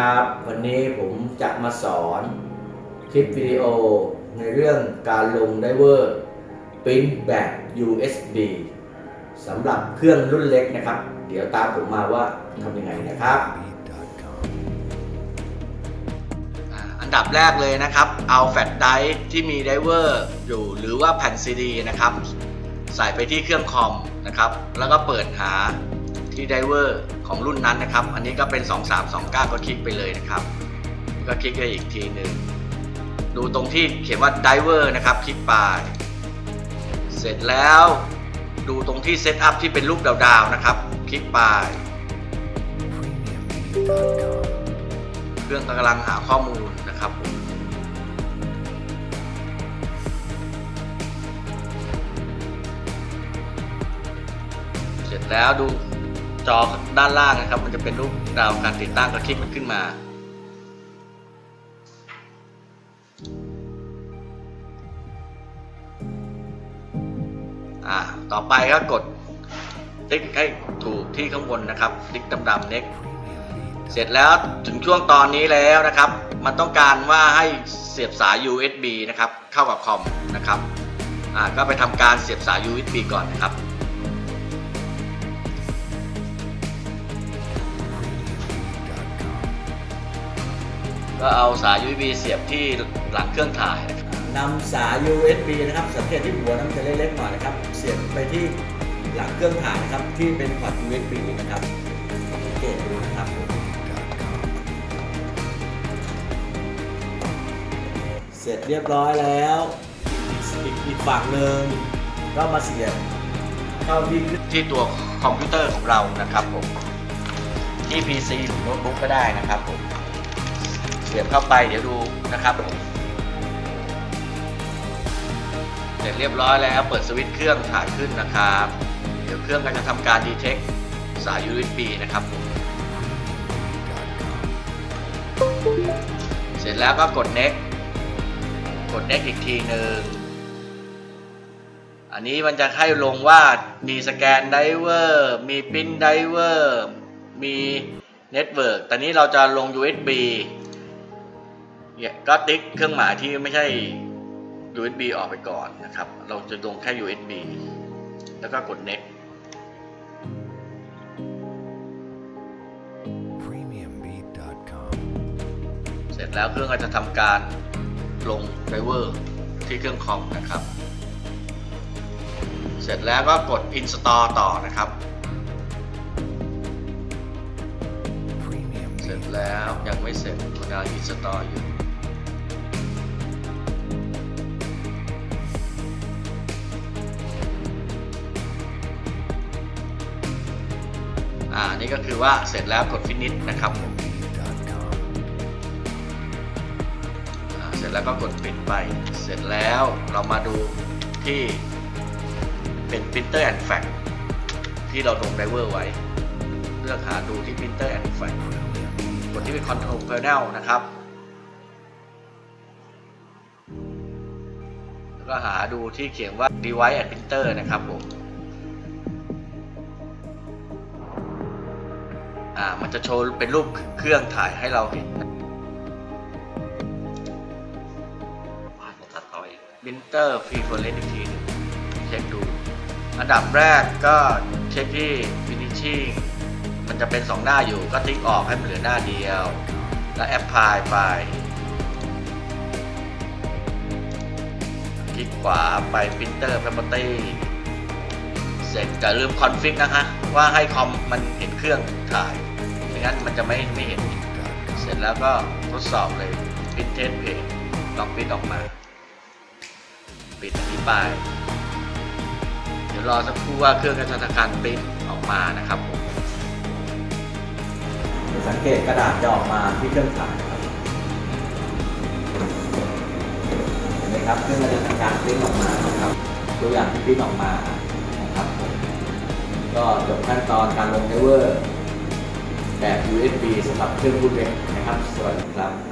วัสดีครับ วันนี้ผมจะมาสอนคลิปวิดีโอในเรื่องการลงไดเวอร์ปริ้นแบบ USB สำหรับเครื่องรุ่นเล็กนะครับ เดี๋ยวตามผมมาว่าทำยังไงนะครับ อันดับแรกเลยนะครับ เอาแฟลชไดรฟ์ที่มีไดเวอร์อยู่หรือว่าแผ่นซีดีนะครับ ใส่ไปที่เครื่องคอมนะครับ แล้วก็เปิดหา ที่ไดเวอร์ของรุ่นนั้นนะครับ อันนี้ก็เป็น 2329 ก็คลิกไปเลยนะครับ ก็คลิกไปอีกทีหนึ่ง ดูตรงที่เขียนว่าไดเวอร์นะครับ คลิกไป เสร็จแล้วดูตรงที่เซตอัพที่เป็นรูปดาวๆนะครับ คลิกไป เครื่องกำลังหาข้อมูลนะครับผมเสร็จแล้วดู จอด้านล่างนะครับ มันจะเป็นรูปดาวการติดตั้งก็คลิกมันขึ้นมา อ่าต่อไปก็กดติ๊กให้ถูกที่ข้างบนนะครับ ติ๊กดำๆเน็กเสร็จแล้วถึงช่วงตอนนี้แล้วนะครับ มันต้องการว่าให้เสียบสาย USB นะครับ เข้ากับคอมนะครับ อ่าก็ไปทำการเสียบสาย USB ก่อนนะครับ ก็เอาสาย USB เสียบที่หลังเครื่องถ่ายนะครับนำสาย USB นะครับสังเกตที่หัวน้ำจะเล็กๆหน่อยนะครับ เสียบไปที่หลังเครื่องถ่ายนะครับที่เป็นพอร์ต USB นะครับสังเกตดูนะครับเสร็จเรียบร้อยแล้วอีกอีกฝั่งหนึ่งก็มาเสียบเข้าที่ที่ตัวคอมพิวเตอร์ของเรานะครับผมที่ PC หรือโน้ตบุ๊กก็ได้นะครับผม เสียบเข้าไปเดี๋ยวดูนะครับผมเสร็จเรียบร้อยแล้วเปิดสวิตช์เครื่องถ่ายขึ้นนะครับ เดี๋ยวเครื่องก็จะทำการดีเทคสาย USB นะครับผมเสร็จแล้วก็กด next กด next อีกทีหนึ่งอันนี้มันจะให้ลงว่ามีสแกนไดเวอร์มีพินไดเวอร์มีเน็ตเวิร์กแต่นี้เราจะลง USB ก็ติ๊กเครื่องหมายที่ไม่ใช่ USB ออกไปก่อนนะครับ เราจะลงแค่ USB แล้วก็กด next premiumbeat.com เสร็จแล้วเครื่องก็จะทำการลงไดเวอร์ที่เครื่องคอมนะครับ เสร็จแล้วก็กด install ต่อนะครับ เสร็จ premiumbeat แล้วยังไม่เสร็จมันกำลัง install อยู่ นี่ก็คือว่าเสร็จแล้วกด finish นะครับผมเสร็จแล้วก็กดปิดไป เสร็จแล้วเรามาดูที่เป็น printer and fax ที่เราลงไดเวอร์ไว้ เลือกหาดูที่ printer and fax กดที่เป็น control panel นะครับแล้วก็หาดูที่เขียนว่า device and printer นะครับผม อ่ามันจะโชว์เป็นรูปเครื่องถ่ายให้เราเห็นวาดตัดต่อเองบินเตอร์ฟรีโฟเลนอีกทีหนึงเช็คดู อันดับแรกก็เช็คที่ finishing มันจะเป็น 2 หน้าอยู่ก็ติ๊กออกให้มันเหลือหน้าเดียว แล้วแอปพลายไปคลิกขวาไป printer property เสร็จอย่าลืมคอนฟิกนะคะ ว่าให้คอมมันเห็นเครื่องถ่าย ไม่งั้นมันจะไม่ไม่เห็น เสร็จแล้วก็ทดสอบเลยพิมพ์เทสเพจลองพิมพ์ออกมา ปิดอธิบาย เดี๋ยวรอสักครู่ว่าเครื่องจะทำการปริ้นออกมานะครับผมสังเกตกระดาษจะออกมาที่เครื่องถ่ายครับเห็นไหมครับเครื่องก็จะทำการปิ้นออกมานะครับตัวอย่างที่ปิ้นออกมานะครับผมก็จบขั้นตอนการลงไดเวอร์ แบบ USB สำหรับเครื่องพูดเล็กนะครับ สวัสดีครับ